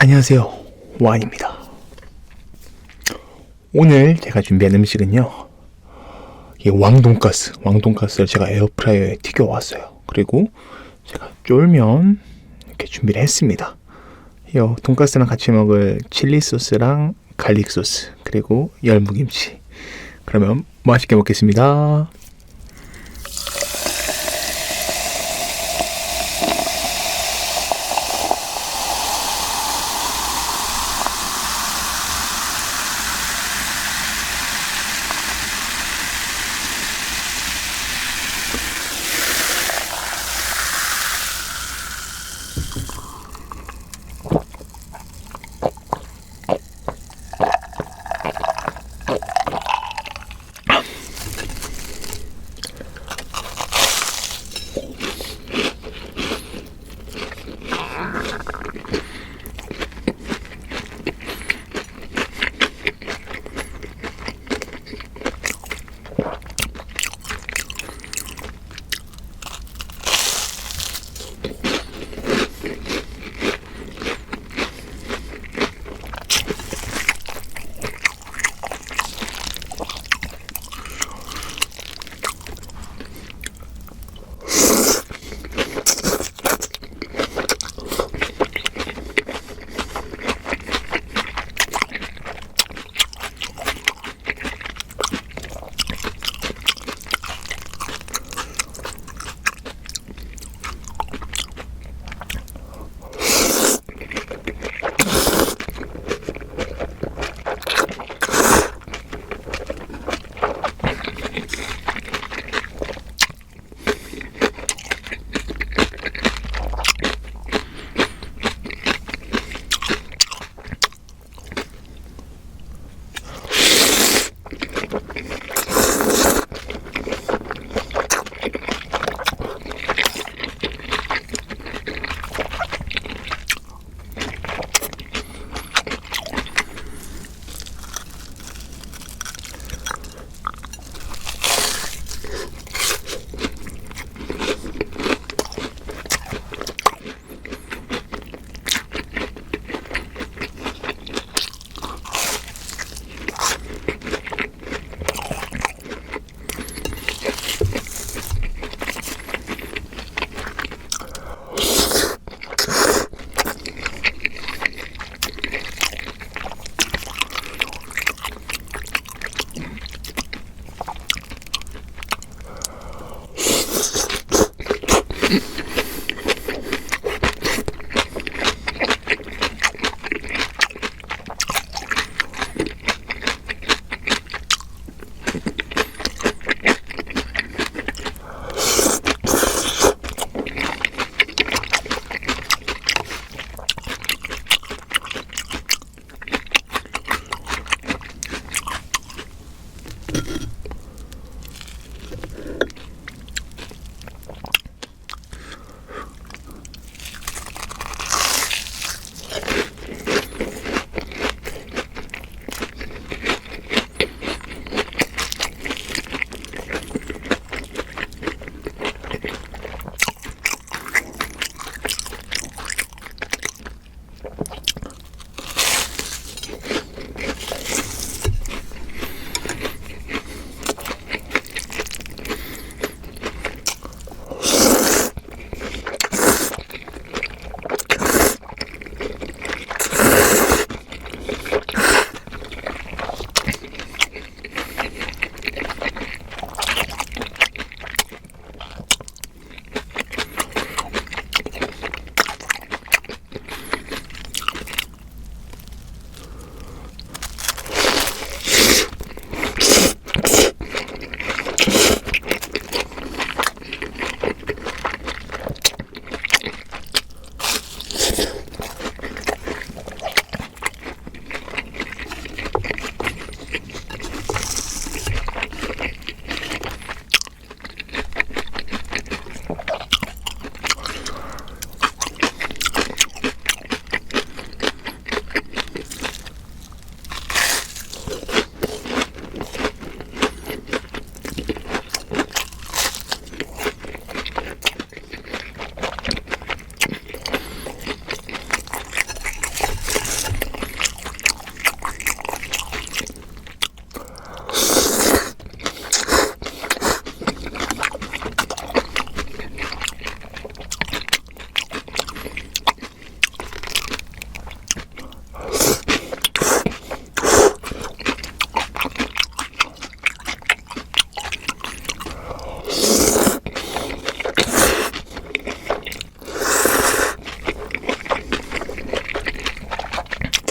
안녕하세요. 와인입니다. 오늘 제가 준비한 음식은요. 이 왕돈가스, 왕돈가스를 제가 에어프라이어에 튀겨 왔어요. 그리고 제가 쫄면 이렇게 준비를 했습니다. 이 돈가스랑 같이 먹을 칠리 소스랑 갈릭 소스, 그리고 열무김치. 그러면 맛있게 먹겠습니다.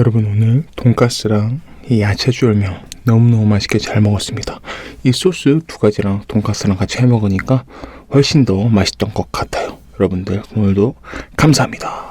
여러분 오늘 돈가스랑 이 야채 쫄면 너무너무 맛있게 잘 먹었습니다. 이 소스 두 가지랑 돈가스랑 같이 해 먹으니까 훨씬 더 맛있던 것 같아요. 여러분들 오늘도 감사합니다.